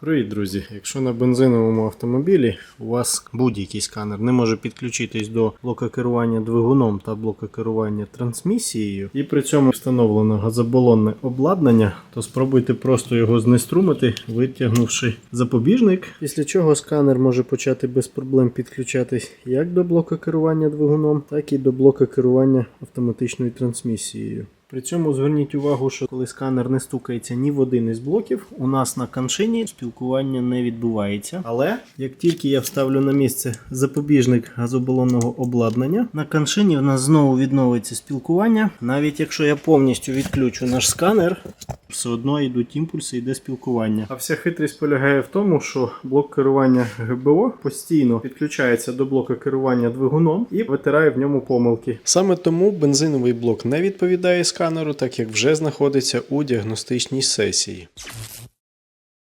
Привіт, друзі! Якщо на бензиновому автомобілі у вас будь-який сканер не може підключитись до блока керування двигуном та блока керування трансмісією, і при цьому встановлено газобалонне обладнання, то спробуйте просто його знеструмити, витягнувши запобіжник. Після чого сканер може почати без проблем підключатись як до блока керування двигуном, так і до блока керування автоматичною трансмісією. При цьому зверніть увагу, що коли сканер не стукається ні в один із блоків, у нас на каншині спілкування не відбувається. Але як тільки я вставлю на місце запобіжник газобалонного обладнання, на каншині в нас знову відновиться спілкування. Навіть якщо я повністю відключу наш сканер, все одно йдуть імпульси, йде спілкування. А вся хитрість полягає в тому, що блок керування ГБО постійно підключається до блока керування двигуном і витирає в ньому помилки. Саме тому бензиновий блок не відповідає сканеру, так як вже знаходиться у діагностичній сесії.